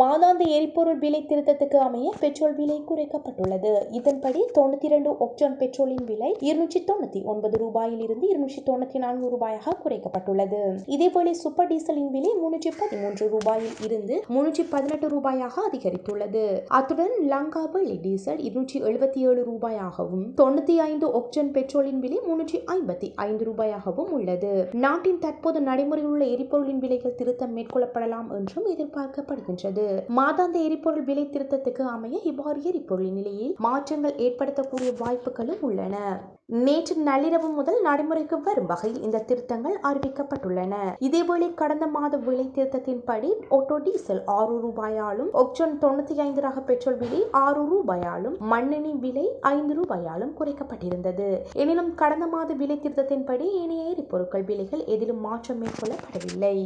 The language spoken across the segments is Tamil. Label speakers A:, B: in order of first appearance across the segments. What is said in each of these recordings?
A: மாதாந்த எரிபொருள் விலை திருத்தத்துக்கு அமைய பெட்ரோல் விலை குறைக்கப்பட்டுள்ளது. இதன்படி தொண்ணூத்தி இரண்டு ஒக்டோன் பெட்ரோலின் விலை இருநூற்றி தொண்ணூத்தி ஒன்பது ரூபாயில் இருந்து இருநூற்றி தொண்ணூத்தி நான்கு ரூபாயாக குறைக்கப்பட்டுள்ளது. இதேபோல சூப்பர் டீசலின் விலை முன்னூற்றி பதிமூன்று ரூபாயில் இருந்து முன்னூற்றி பதினெட்டு ரூபாயாக அதிகரித்துள்ளது. அத்துடன் லங்கா வெள்ளி டீசல் இருநூற்றி எழுபத்தி ஏழு ரூபாயாகவும் தொண்ணூத்தி ஐந்து ஒக்டோன் பெட்ரோலின் விலை முன்னூற்றி ஐம்பத்தி ஐந்து ரூபாயாகவும் உள்ளது. நாட்டின் தற்போது நடைமுறையில் உள்ள எரிபொருளின் விலைகள் திருத்தம் மேற்கொள்ளப்படலாம் என்றும் எதிர்பார்க்கப்படுகின்றது. மாதாந்த எரிபொருள் விலை திருத்தத்துக்கு அமைய இவ்வாறு எரிபொருளின் நிலையில் மாற்றங்கள் ஏற்படுத்தக்கூடிய வாய்ப்புகளும் உள்ளன. நேற்று நள்ளிரவு முதல் நடைமுறைக்கு வரும் வகையில் இந்த திருத்தங்கள் அறிவிக்கப்பட்டுள்ளன. இதேவேளை கடந்த மாத விலை திருத்தத்தின்படி ஆட்டோ டீசல் ஆறு ரூபாயாலும் ஒக்டோன் தொண்ணூத்தி ஐந்து ரக பெட்ரோல் விலை ஆறு ரூபாயாலும் மண்ணெண்ணி விலை ஐந்து ரூபாயாலும் குறைக்கப்பட்டிருந்தது. எனினும் கடந்த மாத விலை திருத்தத்தின்படி ஏனைய எரிபொருட்கள் விலைகள் எதிலும் மாற்றம் மேற்கொள்ளப்படவில்லை.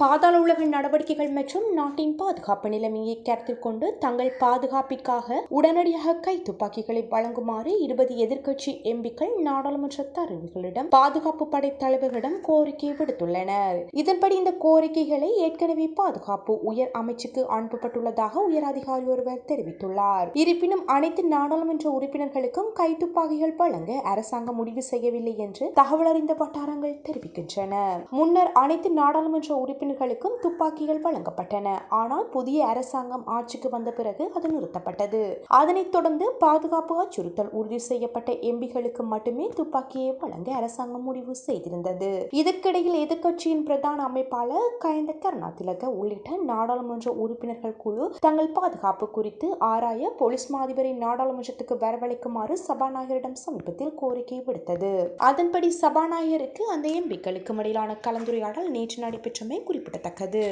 A: பாதாள உலக நடவடிக்கைகள் மற்றும் நாட்டின் பாதுகாப்பு நிலைமையை கருத்தில் கொண்டு தங்கள் பாதுகாப்பிற்காக உடனடியாக கை துப்பாக்கிகளை வழங்குமாறு இருபது எதிர்க்கட்சி எம்பிக்கள் நாடாளுமன்ற தலைவர்களிடம் பாதுகாப்பு படை தலைவர்களிடம் கோரிக்கை விடுத்துள்ளனர். இதன்படி இந்த கோரிக்கைகளை ஏற்கனவே பாதுகாப்பு உயர் அமைச்சுக்கு அனுப்பப்பட்டுள்ளதாக உயர் அதிகாரி ஒருவர் தெரிவித்துள்ளார். இருப்பினும் அனைத்து நாடாளுமன்ற உறுப்பினர்களுக்கும் கை துப்பாக்கிகள் வழங்க அரசாங்கம் முடிவு செய்யவில்லை என்று தகவல் அறிந்த வட்டாரங்கள் தெரிவிக்கின்றன. முன்னர் அனைத்து நாடாளுமன்ற உறுப்பினர்களுக்கும் துப்பாக்கிகள் வழங்கப்பட்டன. ஆனால் புதிய அரசாங்கம் ஆட்சிக்கு வந்த பிறகு அது நிறுத்தப்பட்டது. அதனைத் தொடர்ந்து பாதுகாப்பு அச்சுறுத்தல் உறுதி செய்யப்பட்ட எம்பிகளுக்கு மட்டுமே துப்பாக்கியை வழங்க அரசாங்கம் முடிவு செய்திருந்தது. இதற்கிடையில் எதிர்க்கட்சியின் பிரதான அமைப்பாளர் கயந்த கருணாதிலக உள்ளிட்ட நாடாளுமன்ற உறுப்பினர்கள் குழு தங்கள் பாதுகாப்பு குறித்து ஆராய போலீஸ் மாதிபரை நாடாளுமன்றத்துக்கு வரவழைக்குமாறு சபாநாயகரிடம் சமீபத்தில் கோரிக்கை விடுத்தது. அதன்படி சபாநாயகருக்கு அந்த எம்பிக்களுக்கும் இடையிலான கலந்துரையாடல் நேற்று நடைபெற்றமை குறிப்பிடத்தக்கது.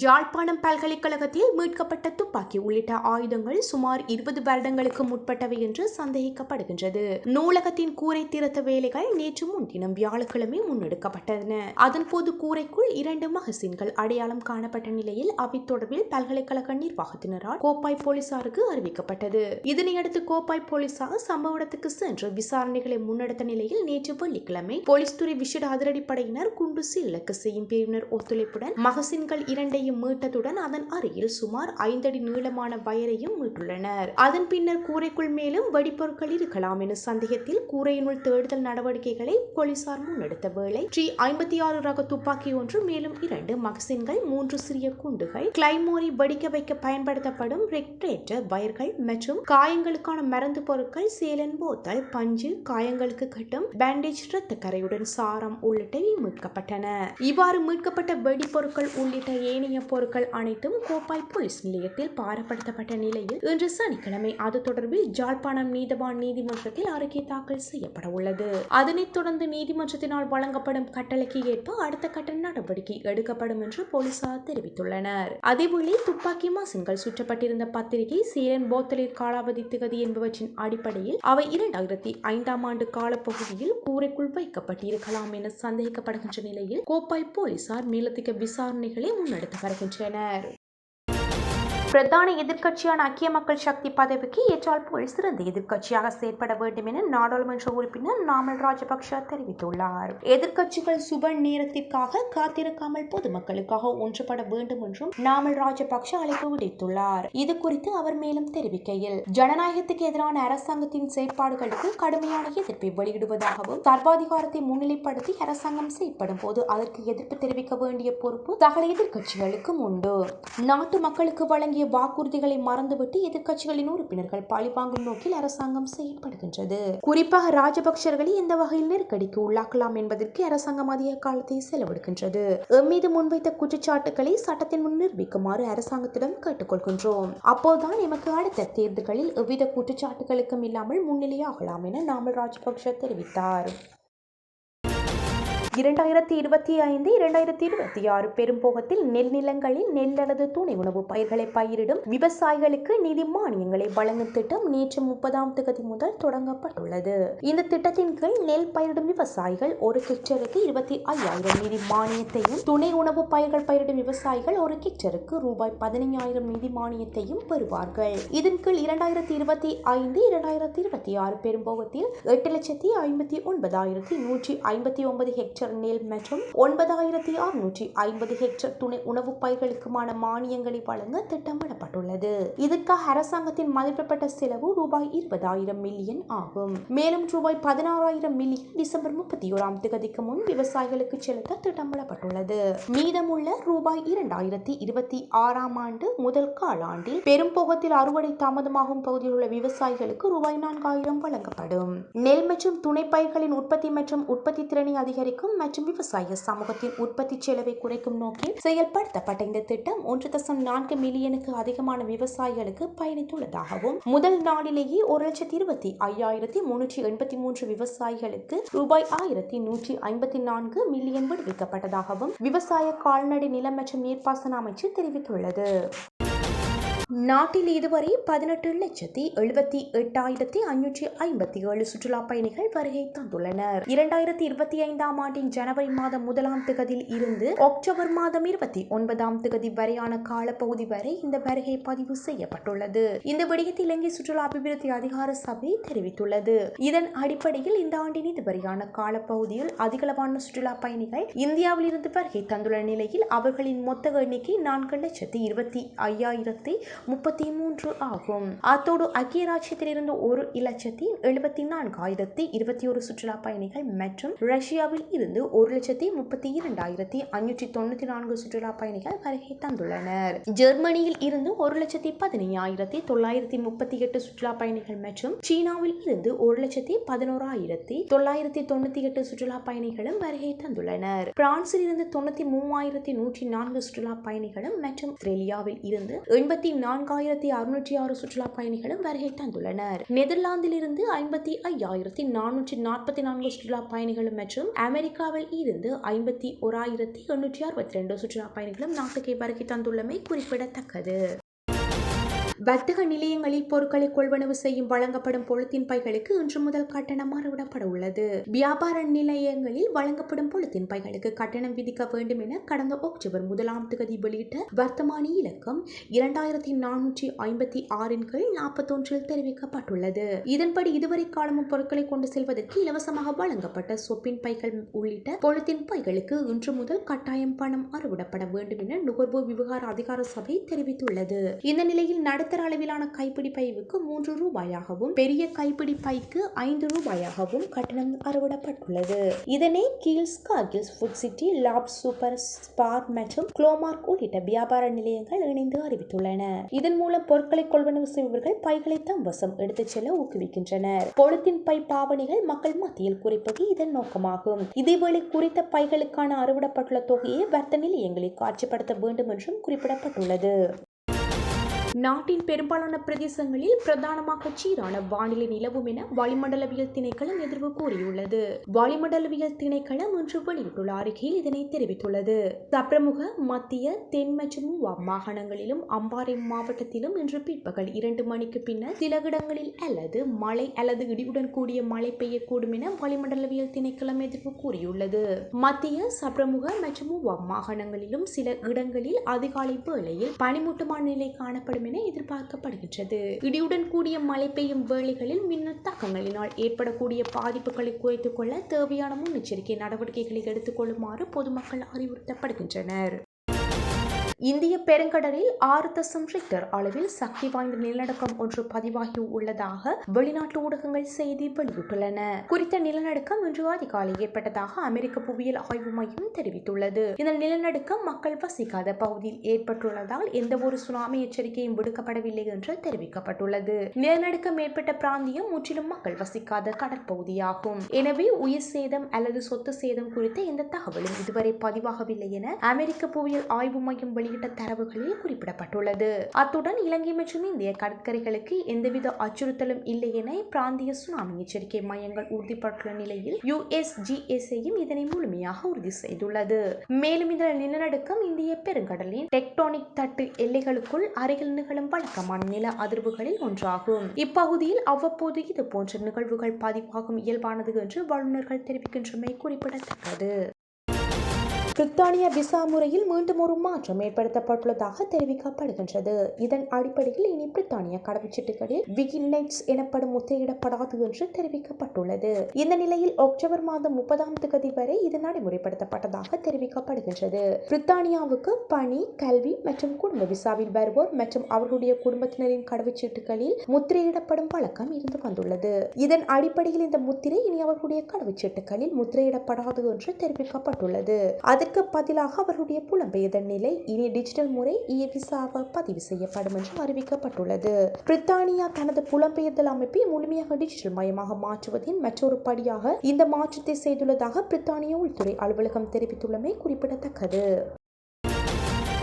A: யாழ்ப்பாணம் பல்கலைக்கழகத்தில் மீட்கப்பட்ட துப்பாக்கி உள்ளிட்ட ஆயுதங்கள் சுமார் இருபது வருடங்களுக்கு முற்பட்டவை என்று சந்தேகிக்கப்படுகின்றது. நூலகத்தின் கூரை திறத்த வேலைகள் நேற்று முன்தினம் வியாழக்கிழமை முன்னெடுக்கப்பட்டன. அதன்போது கூரைக்குள் இரண்டு மகசின்கள் அடையாளம் காணப்பட்ட நிலையில் அவை தொடர்பில் பல்கலைக்கழக நிர்வாகத்தினரால் கோப்பாய் போலீசாருக்கு அறிவிக்கப்பட்டது. இதனையடுத்து கோப்பாய் போலீசார் சம்பவ இடத்துக்கு சென்று விசாரணைகளை முன்னெடுத்த நிலையில் நேற்று வெள்ளிக்கிழமை போலீஸ் துறை விசேட அதிரடிப்படையினர் குண்டு சீலக்கு செய்யும் பிரிவினர் ஒத்துழைப்புடன் மகசின்கள் இரண்டையும் மீட்டதுடன் அதன் அருகில் சுமார் ஐந்தடி நீளமான வயரையும் மீட்டுள்ளனர். அதன் பின்னர் கூரைக்குள் மேலும் வெடிப்பொருட்கள் இருக்கலாம் என சந்தேகத்தில் கூரையினுள் தேடுதல் நடவடிக்கைகளை போலீசார் முன்னெடுத்த வேளை ஸ்ரீ ஐம்பத்தி ஆறு ரக துப்பாக்கி ஒன்று மேலும் இரண்டு மக்சின்கள் மூன்று சிறிய குண்டுகள் கிளைமோரி வெடிக்க வைக்க பயன்படுத்தப்படும் ரெக்டேட்டர் வயர்கள் மற்றும் காயங்களுக்கான மருந்து பொருட்கள் சேலன் போத்தல் பஞ்சு காயங்களுக்கு கட்டும் பேண்டேஜ் இரத்த கரையுடன் சாரம் உள்ளிட்டவை மீட்கப்பட்டன. இவ்வாறு மீட்கப்பட்ட வெடிப்பொருட்கள் உள்ளிட்ட ஏனைய பொருட்கள் அனைத்தும் கோப்பாய் போலீஸ் நிலையத்தில் பாரப்படுத்தப்பட்ட நிலையில் இன்று சனிக்கிழமை அது தொடர்பில் ஜாழ்ப்பாணம் நீதவான் நீதிமன்றத்தில் அறிக்கை தாக்கல் செய்யப்பட உள்ளது. அதனைத் தொடர்ந்து நீதிமன்றத்தினால் வழங்கப்படும் கட்டளைக்கு ஏற்ப அடுத்த கட்ட நடவடிக்கை எடுக்கப்படும் என்று போலீசார் தெரிவித்துள்ளனர். அதேவேளை துப்பாக்கி மாசங்கள் சுற்றப்பட்டிருந்த பத்திரிகை சீரன் போத்தலில் காலாவதி திகதி என்பவற்றின் அடிப்படையில் அவை இரண்டாயிரத்தி ஐந்தாம் ஆண்டு காலப்பகுதியில் கூரைக்குள் வைக்கப்பட்டிருக்கலாம் என சந்தேகிக்கப்படுகின்ற நிலையில் கோப்பாய் போலீசார் மேலதிக விசாரணைகளை முன்னெடுத்து para que funcionar பிரதான எதிர்க்கட்சியான ஐக்கிய மக்கள் சக்தி பதவிக்கு ஏற்றால் போல் சிறந்த எதிர்க்கட்சியாக செயற்பட வேண்டும் என நாடாளுமன்ற உறுப்பினர் நாமல் ராஜபக்ஷ தெரிவித்துள்ளார். எதிர்க்கட்சிகள் சுப நேரத்திற்காக காத்திருக்காமல் பொதுமக்களுக்காக ஒன்றுபட வேண்டும் என்றும் நாமல் ராஜபக்ஷ அழைப்பு விடுத்துள்ளார். இது குறித்து அவர் மேலும் தெரிவிக்கையில் ஜனநாயகத்துக்கு எதிரான அரசாங்கத்தின் செயற்பாடுகளுக்கு கடுமையான எதிர்ப்பை வெளியிடுவதாகவும் சர்வாதிகாரத்தை முன்னிலைப்படுத்தி அரசாங்கம் செயற்படும் போது அதற்கு எதிர்ப்பு தெரிவிக்க வேண்டிய பொறுப்பு சகல எதிர்க்கட்சிகளுக்கும் உண்டு. நாட்டு மக்களுக்கு வழங்கிய வாக்குறுதிகளை மறந்துவிட்டு எதிர்க்கட்சிகளின் உறுப்பினர்கள் பழிவாங்கும் நோக்கில் அரசாங்கம் செயல்படுகின்றது. குறிப்பாக ராஜபக்சர்களை எந்த வகையில் நெருக்கடிக்கு உள்ளாக்கலாம் என்பதற்கு அரசாங்கம் அதிக காலத்தை செலவிடுகின்றது. எம்மீது முன்வைத்த குற்றச்சாட்டுகளை சட்டத்தின் முன் நிரூபிக்குமாறு அரசாங்கத்திடம் கேட்டுக்கொள்கின்றோம். அப்போதுதான் எமக்கு அடுத்த தேர்தல்களில் எவ்வித குற்றச்சாட்டுகளுக்கும் இல்லாமல் முன்னிலையாகலாம் என நாமல் ராஜபக்ஷ தெரிவித்தார். இரண்டாயிரத்தி இருபத்தி ஐந்து இரண்டாயிரத்தி இருபத்தி ஆறு பெரும்போகத்தில் நெல் நிலங்களில் நெல் அல்லது துணை உணவு பயிர்களை பயிரிடும் விவசாயிகளுக்கு நிதி மானியங்களை வழங்கும் திட்டம் நேற்று முப்பதாம் தேதி முதல் தொடங்கப்பட்டுள்ளது. இந்த திட்டத்தின் கீழ் நெல் பயிரிடும் விவசாயிகள் ஒரு ஹெக்டருக்கு இருபத்தி ஐயாயிரம் நிதி மானியத்தையும் துணை உணவு பயிர்கள் பயிரிடும் விவசாயிகள் ஒரு ஹெக்டருக்கு ரூபாய் பதினைஞ்சாயிரம் நிதி மானியத்தையும் பெறுவார்கள். இதன் கீழ் இரண்டாயிரத்தி இருபத்தி ஐந்து இரண்டாயிரத்தி இருபத்தி ஆறு பெரும்போகத்தில் எட்டு லட்சத்தி ஐம்பத்தி ஒன்பதாயிரத்தி நூற்றி ஐம்பத்தி ஒன்பது ஹெக்டேர் நெல் மற்றும் ஒன்பதாயிரத்தி அறுநூற்றி ஐம்பது ஹெக்டேர் துணை உணவு பயிர்களுக்குமான மானியங்களை வழங்க திட்டமிடப்பட்டுள்ளது. இதற்காக அரசாங்கத்தின் மதிப்பிடப்பட்ட செலவு ரூபாய் இருபதாயிரம் மில்லியன் ஆகும். மேலும் ரூபாய் பதினாறாயிரம் மில்லியன் டிசம்பர் முப்பத்தி ஓராம் தேதிக்கு முன் விவசாயிகளுக்கு செலுத்த திட்டமிடப்பட்டுள்ளது. மீதமுள்ள ரூபாய் இரண்டாயிரத்தி இருபத்தி ஆறாம் ஆண்டு முதல் காலாண்டில் பெரும்போகத்தில் அறுவடை தாமதமாகும் பகுதியில் உள்ள விவசாயிகளுக்கு ரூபாய் நான்காயிரம் வழங்கப்படும். நெல் மற்றும் துணை பயிர்களின் உற்பத்தி மற்றும் உற்பத்தி திறனை அதிகரிக்கும் மற்றும் விவசாய சமூகத்தின் உற்பத்தி செலவை குறைக்கும் நோக்கில் செயல்படுத்தப்பட்ட இந்த திட்டம் ஒன்று தசம் நான்கு மில்லியனுக்கு அதிகமான விவசாயிகளுக்கு பயணித்துள்ளதாகவும் முதல் நாளிலேயே ஒரு லட்சத்தி இருபத்தி ஐயாயிரத்தி முன்னூற்றி எண்பத்தி மூன்று விவசாயிகளுக்கு ரூபாய் ஆயிரத்தி நூற்றி ஐம்பத்தி நான்கு மில்லியன் விடுவிக்கப்பட்டதாகவும் விவசாய கால்நடை நிலம் மற்றும் நீர்ப்பாசன அமைச்சு தெரிவித்துள்ளது. நாட்டில் இதுவரை பதினெட்டு லட்சத்தி எழுபத்தி எட்டாயிரத்தி ஐநூற்றி ஐம்பத்தி ஏழு சுற்றுலா பயணிகள் வருகை தந்துள்ளனர். இரண்டாயிரத்தி இருபத்தி ஐந்தாம் ஆண்டின் ஜனவரி மாதம் முதலாம் திகதியில் இருந்து அக்டோபர் மாதம் இருபத்தி ஒன்பதாம் திகதி வரையான காலப்பகுதி வரை இந்த வருகை பதிவு செய்யப்பட்டுள்ளது. இந்த விடயத்தில் இலங்கை சுற்றுலா அபிவிருத்தி அதிகார சபை தெரிவித்துள்ளது. இதன் அடிப்படையில் இந்த ஆண்டின் இதுவரையான காலப்பகுதியில் அதிகளவான சுற்றுலா பயணிகள் இந்தியாவில் இருந்து வருகை தந்துள்ள நிலையில் அவர்களின் மொத்த எண்ணிக்கை நான்கு லட்சத்தி இருபத்தி ஐயாயிரத்தி முப்பத்தி மூன்று ஆகும். அத்தோடு ஐக்கிய ராஜ்யத்திலிருந்து ஒரு இலட்சத்தி எழுபத்தி நான்காயிரத்தி இருபத்தி ஒரு சுற்றுலா பயணிகள் மற்றும் ரஷ்யாவில் இருந்து ஒரு லட்சத்தி முப்பத்தி இரண்டாயிரத்தி ஐநூற்றி தொண்ணூத்தி நான்கு சுற்றுலா பயணிகள் வருகை தந்துள்ளனர். ஜெர்மனியில் இருந்து ஒரு லட்சத்தி பதினையாயிரத்தி தொள்ளாயிரத்தி முப்பத்தி எட்டு சுற்றுலா பயணிகள் மற்றும் சீனாவில் இருந்து ஒரு லட்சத்தி பதினோராயிரத்தி தொள்ளாயிரத்தி தொண்ணூத்தி எட்டு சுற்றுலா பயணிகளும் வருகை தந்துள்ளனர். பிரான்சில் இருந்து தொண்ணூத்தி மூவாயிரத்தி நூற்றி நான்கு சுற்றுலா பயணிகளும் மற்றும் ஆஸ்திரேலியாவில் இருந்து எண்பத்தி நான்காயிரத்தி அறுநூற்றி ஆறு சுற்றுலா பயணிகளும் வருகை தந்துள்ளனர். நெதர்லாந்திலிருந்து ஐம்பத்தி ஐயாயிரத்தி நானூற்றி நாற்பத்தி நான்கு சுற்றுலா பயணிகளும் மற்றும் அமெரிக்காவில் இருந்து ஐம்பத்தி ஓராயிரத்தி எண்ணூற்றி அறுபத்தி ரெண்டு சுற்றுலா பயணிகளும் நாட்டுக்கு வருகை தந்துள்ளமை குறிப்பிடத்தக்கது. வர்த்தக நிலையங்களில் பொருட்களை கொள்வனவு செய்யும் வழங்கப்படும் பொழுத்தின் பைகளுக்கு இன்று முதல் கட்டணம் மாறுவிடப்பட உள்ளது வியாபார நிலையங்களில் வழங்கப்படும் பொழுத்தின் பைகளுக்கு கட்டணம் விதிக்க வேண்டும் என கடந்த அக்டோபர் முதலாம் தேதி வெளியிட்ட வர்த்தமானி இலக்கம் இரண்டாயிரத்தி நானூற்றி ஐம்பத்தி ஆறின் கீழ் நாற்பத்தொன்றில் தெரிவிக்கப்பட்டுள்ளது. இதன்படி இதுவரை காலமும் பொருட்களை கொண்டு செல்வதற்கு இலவசமாக வழங்கப்பட்ட சொப்பின் பைகள் உள்ளிட்ட பொழுத்தின் பைகளுக்கு இன்று முதல் கட்டாயம் பணம் அறுவிடப்பட வேண்டும் என நுகர்வோர் விவகார அதிகார சபை தெரிவித்துள்ளது. இந்த நிலையில் நடத்த நடுத்தர அளவிலான கைப்பிடி பைவுக்கு மூன்று ரூபாயாகவும் பெரிய கைப்பிடி பைக்கு ஐந்து ரூபாயாகவும் கட்டணம் அறுவிடப்பட்டுள்ளது. இதனை Keells Cargills food city Laugfs super Spar மற்றும் குளோமார்க் உள்ளிட்ட வியாபார நிலையங்கள் இணைந்து அறிவித்துள்ளன. இதன் மூலம் பொருட்களை கொள்வனவு செய்பவர்கள் பைகளை தம் வசம் எடுத்துச் செல்ல ஊக்குவிக்கின்றனர். பொழுத்தின் பை பாவனைகள் மக்கள் மத்தியில் குறைப்பது இதன் நோக்கமாகும். இதேவேளை குறித்த பைகளுக்கான அறுவிடப்பட்டுள்ள தொகையை வர்த்த நிலையங்களில் காட்சிப்படுத்த வேண்டும் என்றும் குறிப்பிடப்பட்டுள்ளது. நாட்டின் பெரும்பாலான பிரதேசங்களில் பிரதானமாக சீரான வானிலை நிலவும் என வளிமண்டலவியல் திணைக்களம் எதிர்வு கூறியுள்ளது. வளிமண்டலவியல் திணைக்களம் இன்று வெளியிட்டுள்ள அறிக்கையில் இதனை தெரிவித்துள்ளது. சப்ரமுக மத்திய தென் மற்றும் மூவா மாகாணங்களிலும் அம்பாறை மாவட்டத்திலும் இன்று பிற்பகல் இரண்டு மணிக்கு பின்னர் சில இடங்களில் அல்லது மழை அல்லது இடியுடன் கூடிய மழை பெய்யக்கூடும் என வளிமண்டலவியல் திணைக்களம் எதிர்ப்பு கூறியுள்ளது. மத்திய சப்ரமுக மற்றும் மூவா மாகாணங்களிலும் சில இடங்களில் அதிகாலை வேளையில் பனிமூட்டமான நிலை காணப்படும் என என எதிர்பார்க்கப்படுகின்றது. இடியுடன் கூடிய மழை பெய்யும் வேளைகளில் மின்னல் தாக்கங்களினால் ஏற்படக்கூடிய பாதிப்புகளை குறைத்துக் கொள்ள தேவையான முன்னெச்சரிக்கை நடவடிக்கைகளை எடுத்துக்கொள்ளுமாறு பொதுமக்கள் அறிவுறுத்தப்படுகின்றனர். இந்திய பெருங்கடலில் ஆறு தசம் ரிக்டர் அளவில் சக்தி வாய்ந்த நிலநடுக்கம் ஒன்று பதிவாகி உள்ளதாக வெளிநாட்டு ஊடகங்கள் செய்தி வெளியிட்டுள்ளன. குறித்த நிலநடுக்கம் இன்று அதிகாலை ஏற்பட்டதாக அமெரிக்க புவியியல் ஆய்வு மையம் தெரிவித்துள்ளது. இந்த நிலநடுக்கம் மக்கள் வசிக்காத பகுதியில் ஏற்பட்டுள்ளதால் எந்த ஒரு சுனாமி எச்சரிக்கையும் விடுக்கப்படவில்லை என்று தெரிவிக்கப்பட்டுள்ளது. நிலநடுக்கம் ஏற்பட்ட பிராந்தியம் முற்றிலும் மக்கள் வசிக்காத கடற்பகுதியாகும் எனவே உயிர் சேதம் அல்லது சொத்து சேதம் குறித்த எந்த தகவலும் இதுவரை பதிவாகவில்லை என அமெரிக்க புவியியல் ஆய்வு மையம் வெளியிட்டுள்ள வெளியிட்ட தரவுகளில் குறிப்பிடப்பட்டுள்ளது. அத்துடன் இலங்கை மற்றும் இந்திய கடற்கரைகளுக்கு எந்தவித அச்சுறுத்தலும் இல்லை என பிராந்திய சுனாமி எச்சரிக்கை மையங்கள் உறுதிப்பட்டுள்ள நிலையில் யுஎஸ்ஜிஎஸ்ஐயும் இதனை முழுமையாக உறுதி செய்துள்ளது. மேலும் இந்த நிலநடுக்கம் இந்திய பெருங்கடலின் டெக்டோனிக் தட்டு எல்லைகளுக்குள் அருகில் நிகழும் வழக்கமான நில அதிர்வுகளில் ஒன்றாகும். இப்பகுதியில் அவ்வப்போது இது போன்ற நிகழ்வுகள் பதிவாகும் இயல்பானது என்று வல்லுநர்கள் தெரிவிக்கின்றமை குறிப்பிடத்தக்கது. பிரித்தானிய விசா முறையில் மீண்டும் ஒரு மாற்றம் ஏற்படுத்தப்பட்டுள்ளதாக தெரிவிக்கப்படுகின்றது. இதன் அடிப்படையில் இனி பிரித்தானிய கடவுச்சீட்டுகளில் விகினைட்ஸ் எனப்படும் முத்திரையிடப்படாது என்று தெரிவிக்கப்பட்டுள்ளது. இந்த நிலையில் அக்டோபர் மாதம் முப்பதாம் தேதி வரை இது நடைமுறைப்படுத்தப்பட்டதாக தெரிவிக்கப்படுகின்றது. பிரித்தானியாவுக்கு பணி கல்வி மற்றும் குடும்ப விசாவில் வருவோர் மற்றும் அவர்களுடைய குடும்பத்தினரின் கடவுச்சீட்டுகளில் முத்திரையிடப்படும் பழக்கம் இருந்து வந்துள்ளது. இதன் அடிப்படையில் இந்த முத்திரை இனி அவர்களுடைய கடவுச்சீட்டுகளில் முத்திரையிடப்படாது என்று தெரிவிக்கப்பட்டுள்ளது. அதற்கு பதிலாக அவருடைய புலம்பெயர்தல் நிலை இனி டிஜிட்டல் முறை இ விசாவாக பதிவு செய்யப்படும் என்று அறிவிக்கப்பட்டுள்ளது. பிரித்தானியா தனது புலம்பெயர்தல் அமைப்பை முழுமையாக டிஜிட்டல் மயமாக மாற்றுவதின் மற்றொரு படியாக இந்த மாற்றத்தை செய்துள்ளதாக பிரித்தானிய உள்துறை அலுவலகம் தெரிவித்துள்ளமை குறிப்பிடத்தக்கது.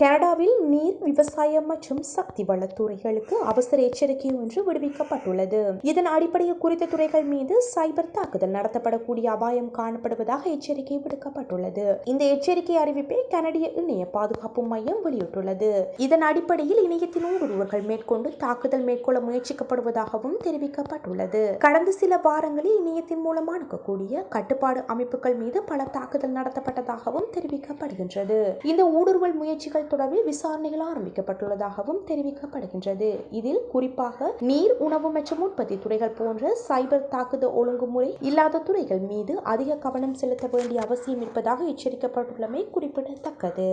A: கனடாவில் நீர் விவசாயம் மற்றும் சக்தி வளத்துறைகளுக்கு அவசர எச்சரிக்கை ஒன்று விடுவிக்கப்பட்டுள்ளது. இதன் அடிப்படையில் குறித்த துறைகள் மீது சைபர் தாக்குதல் நடத்தப்படக்கூடிய அபாயம் காணப்படுவதாக எச்சரிக்கை விடுக்கப்பட்டுள்ளது. இந்த எச்சரிக்கை அறிவிப்பை கனடிய இணைய பாதுகாப்பு மையம் வெளியிட்டுள்ளது. இதன் அடிப்படையில் இணையத்தின் ஊடுருவர்கள் மேற்கொண்டு தாக்குதல் மேற்கொள்ள முயற்சிக்கப்படுவதாகவும் தெரிவிக்கப்பட்டுள்ளது. கடந்த சில வாரங்களில் இணையத்தின் மூலம் அணுகக்கூடிய கட்டுப்பாடு அமைப்புகள் மீது பல தாக்குதல் நடத்தப்பட்டதாகவும் தெரிவிக்கப்படுகின்றது. இந்த ஊடுருவல் முயற்சிகள் தொடர்பில் விசாரணைகள் ஆரம்பிக்கப்பட்டுள்ளதாகவும் தெரிவிக்கப்படுகின்றது. இதில் குறிப்பாக நீர் உணவு மற்றும் உற்பத்தி துறைகள் போன்ற சைபர் தாக்குதல் ஒழுங்குமுறை இல்லாத துறைகள் மீது அதிக கவனம் செலுத்த வேண்டிய அவசியம் இருப்பதாக எச்சரிக்கப்பட்டுள்ளமை குறிப்பிடத்தக்கது.